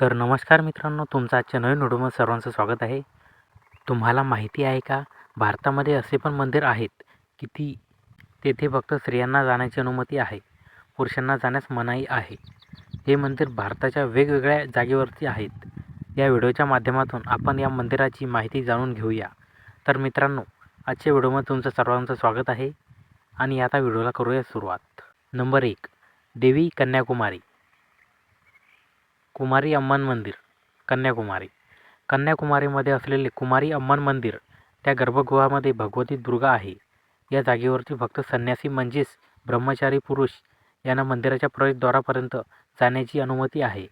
तर नमस्कार मित्रांनो तुमचं आजच्या नवीन व्हिडिओमध्ये सर्वांचं स्वागत आहे. तुम्हाला माहिती आहे का भारतामध्ये असे पण मंदिर आहेत की ती तेथे फक्त स्त्रियांना जाण्याची अनुमती आहे पुरुषांना जाण्यास मनाई आहे. हे मंदिर भारताच्या वेगवेगळ्या जागेवरती आहेत. या व्हिडिओच्या माध्यमातून आपण या मंदिराची माहिती जाणून घेऊया. तर मित्रांनो आजच्या व्हिडिओमध्ये तुमचं सर्वांचं स्वागत आहे आणि आता व्हिडिओला करूया सुरुवात. नंबर एक देवी कन्याकुमारी. कुमारी अम्मन मंदिर कन्याकुमारी. कन्याकुमारीमध्ये असलेले कुमारी अम्मन मंदिर त्या गर्भगृहामध्ये भगवती दुर्गा आहे. या जागेवरती फक्त संन्यासी म्हणजेच ब्रह्मचारी पुरुष यांना मंदिराच्या प्रवेशद्वारापर्यंत जाण्याची अनुमती आहे.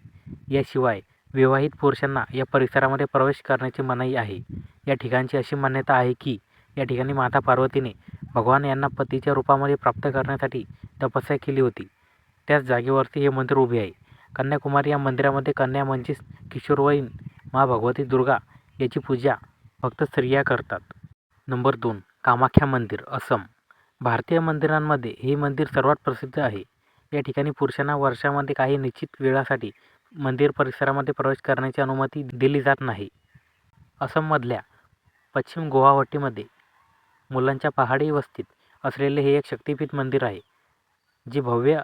याशिवाय विवाहित पुरुषांना या परिसरामध्ये प्रवेश करण्याची मनाई आहे. या ठिकाणची अशी मान्यता आहे की या ठिकाणी माता पार्वतीने भगवान यांना पतीच्या रूपामध्ये प्राप्त करण्यासाठी तपस्या केली होती. त्याच जागेवरती हे मंदिर उभे आहे. कन्याकुमारी या मंदिरामध्ये कन्या म्हणजेच किशोरवयीन मा भगवती दुर्गा याची पूजा फक्त स्त्रिया करतात. नंबर दोन कामाख्या मंदिर असम. भारतीय मंदिरांमध्ये हे मंदिर सर्वात प्रसिद्ध आहे. या ठिकाणी पुरुषांना वर्षामध्ये काही निश्चित वेळासाठी मंदिर परिसरामध्ये प्रवेश करण्याची अनुमती दिली जात नाही. असममधल्या पश्चिम गुवाहाटीमध्ये मुलांच्या पहाडी वस्तीत असलेले हे एक शक्तिपीठ मंदिर आहे जे भव्य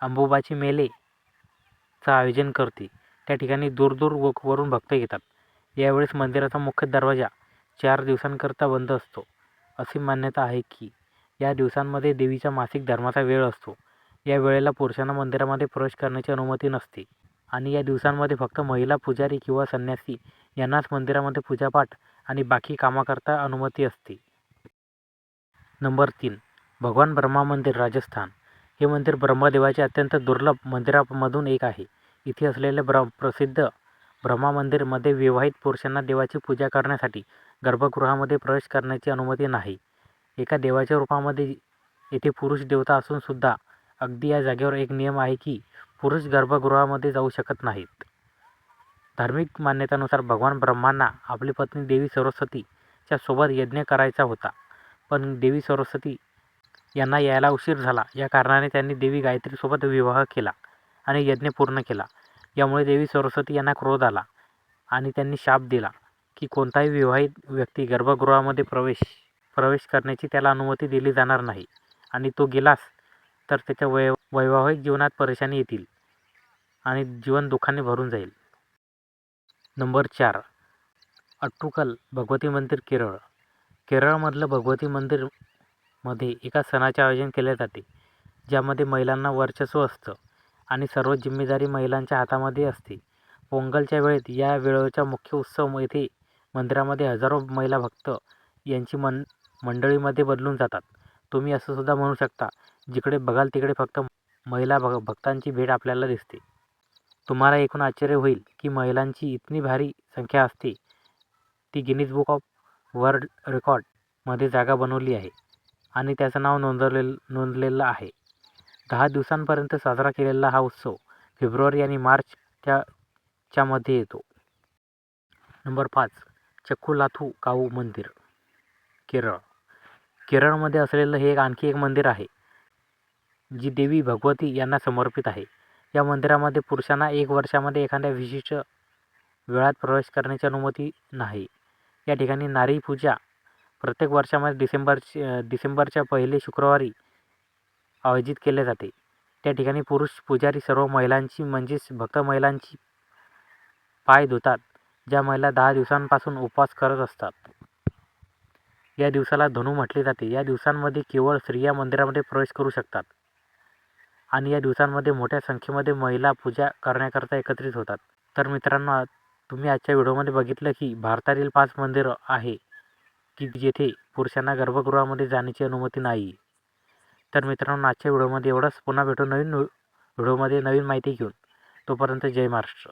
अंबुबाची मेले चं आयोजन करते. त्या ठिकाणी दूरदूर व वरून भक्त येतात. यावेळेस मंदिराचा मुख्य दरवाजा चार दिवसांकरता बंद असतो. अशी मान्यता आहे की या दिवसांमध्ये देवीचा मासिक धर्माचा वेळ असतो. या वेळेला पुरुषांना मंदिरामध्ये प्रवेश करण्याची अनुमती नसते. आणि या दिवसांमध्ये फक्त महिला पुजारी किंवा संन्यासी यांनाच मंदिरामध्ये पूजापाठ आणि बाकी कामाकरता अनुमती असते. नंबर तीन. भगवान ब्रह्मा मंदिर राजस्थान. हे मंदिर ब्रह्मदेवाचे अत्यंत दुर्लभ मंदिरामधून एक आहे. इथे असलेले ब्र प्रसिद्ध ब्रह्मा मंदिरमध्ये विवाहित पुरुषांना देवाची पूजा करण्यासाठी गर्भगृहामध्ये प्रवेश करण्याची अनुमती नाही. एका देवाच्या रूपामध्ये येथे पुरुष देवता असूनसुद्धा अगदी या जागेवर एक नियम आहे की पुरुष गर्भगृहामध्ये जाऊ शकत नाहीत. धार्मिक मान्यतेनुसार भगवान ब्रह्मांना आपली पत्नी देवी सरस्वतीच्या सोबत यज्ञ करायचा होता. पण देवी सरस्वती यांना यायला उशीर झाला. या कारणाने त्यांनी देवी गायत्रीसोबत विवाह केला आणि यज्ञ पूर्ण केला. यामुळे देवी सरस्वती यांना क्रोध आला आणि त्यांनी शाप दिला की कोणताही विवाहित व्यक्ती गर्भगृहामध्ये प्रवेश प्रवेश करण्याची त्याला अनुमती दिली जाणार नाही आणि तो गेलास तर त्याच्या वै वैवाहिक जीवनात परेशानी येतील आणि जीवन दुःखाने भरून जाईल. नंबर चार. अट्टुकल भगवती मंदिर केरळ. केरळमधलं भगवती मंदिर मध्ये एका सणाचे आयोजन केले जाते ज्यामध्ये महिलांना वर्चस्व असतं आणि सर्व जिम्मेदारी महिलांच्या हातामध्ये असते. पोंगलच्या वेळेत या वेळेचा मुख्य उत्सव येथे मंदिरामध्ये हजारो महिला भक्त यांची मन मंडळीमध्ये बदलून जातात. तुम्ही असं सुद्धा म्हणू शकता जिकडे बघाल तिकडे फक्त महिला भग भक्तांची भेट आपल्याला दिसते. तुम्हाला एकूण आश्चर्य होईल की महिलांची इतनी भारी संख्या असते. ती गिनीज बुक ऑफ वर्ल्ड रेकॉर्डमध्ये जागा बनवली आहे. आणि त्याचं नाव नोंदवले नोंदलेलं आहे. दहा दिवसांपर्यंत साजरा केलेला हा उत्सव फेब्रुवारी आणि मार्च त्या च्यामध्ये येतो. नंबर पाच चक्कुलाथू काऊ मंदिर केरळ. केरळमध्ये असलेलं हे एक आणखी एक मंदिर आहे जी देवी भगवती यांना समर्पित आहे. या मंदिरामध्ये पुरुषांना एक वर्षामध्ये एखाद्या विशिष्ट वेळात प्रवेश करण्याची अनुमती नाही. या ठिकाणी नारी पूजा प्रत्येक वर्षामध्ये डिसेंबरची डिसेंबरच्या पहिले शुक्रवारी आयोजित केले जाते. त्या ठिकाणी पुरुष पुजारी सर्व महिलांची म्हणजेच भक्त महिलांची पाय धुतात ज्या महिला दहा दिवसांपासून उपवास करत असतात. या दिवसाला धनू म्हटले जाते. या दिवसांमध्ये केवळ स्त्रिया मंदिरामध्ये प्रवेश करू शकतात आणि या दिवसांमध्ये मोठ्या संख्येमध्ये महिला पूजा करण्याकरता एकत्रित होतात. तर मित्रांनो तुम्ही आजच्या व्हिडिओमध्ये बघितलं की भारतातील पाच मंदिरं आहे. की जेथे पुरुषांना गर्भगृहामध्ये जाण्याची अनुमती नाही. तर मित्रांनो आजच्या व्हिडिओमध्ये एवढंच. पुन्हा भेटू नवीन व्हिडिओमध्ये नवीन माहिती घेऊन. तोपर्यंत जय महाराष्ट्र.